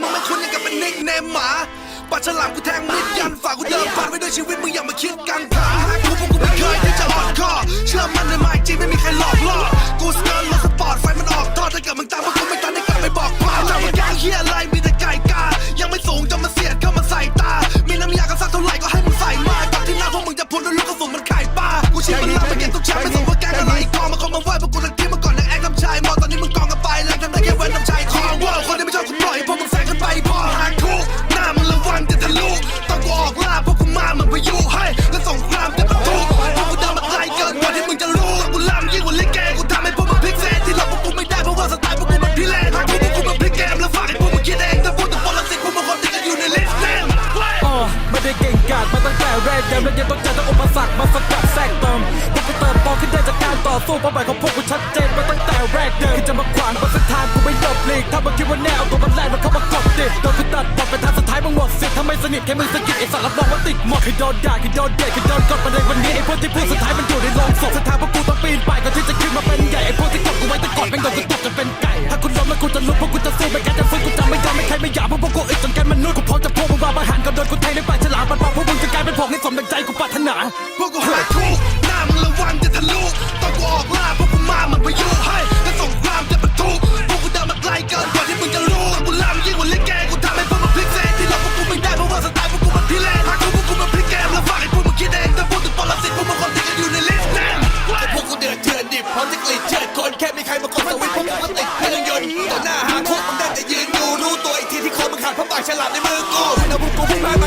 มึงไม่คุ้นยังกับเป็นนิกเนมหมาปาฉลามกูแทงมิดยันฝากกูเดินผ่านไปด้วยชีวิตมึงอย่ามาคิดกันผ่านหากูพวกกูไม่เคยที่จะหอดคอเชื่อมันในไม้จริงไม่มีใครหลอกล่อกูสเกิร์ตรถสปอร์ตไฟมันออกทอดถ้าเกิดมึงตามพวกกูไม่ตันได้กลับไปบอกพ่อทำมาแกงเฮียอะไรมีแต่ไก่กา ยังไม่สูงจะมาเสียดเข้ามาใส่ตา มีน้ำยากระซักเท่าไหร่ก็ให้มึงใส่มาตอนที่หน้าพวกมึงจะพูดด้วยลูกกระสุนมันไข่ปลากูชี้มันหน้าไปเก็บทุกแชมป์ไม่ส่ง มและยังต้องเจอทั้งอุปสรรคมาสกัดแทรกเติมพวกกูเติบโตขึ้นได้จากการต่อสู้เป้าหมายของพวกกูชัดเจนมาตั้งแต่แรกเดิมที่จะมาขวางบนเส้นทางกูไม่หลบหลีกถ้ามึงคิดว่าแนวตัวมันแรงมันเข้ามากดติดโดนกูตัดบทเป็นทางสุดท้ายมึงหมดสิทธิ์ถ้าไม่สนิทแค่มึงสะกิดไอ้สัตว์รับรองว่าติดหมดคือโดนด่าคือโดนเด็ดคือโดนกดมาในวันนี้ไอ้พวกที่พูดสุดท้ายมันอยู่ในโรงศพเส้นทางพวกกูต้องปีนป่ายก่อนที่จะขึ้นมาเป็นใหญ่ไอ้พวกที่กดกูไว้แต่ก่อนแม่งโดนกูตบจนเป็นไก่ถ้าคุณล้มแล้วกูจะลุกพวกกูจะสู้ไม่แกจะฟื้นกูจะไม่ยอมไม่ใครไม่อยากพวกกูอึดจนแกมัน ขาดเพราะปากฉลาดในมือกูแล้วพูดกูพูดงพ่ายไป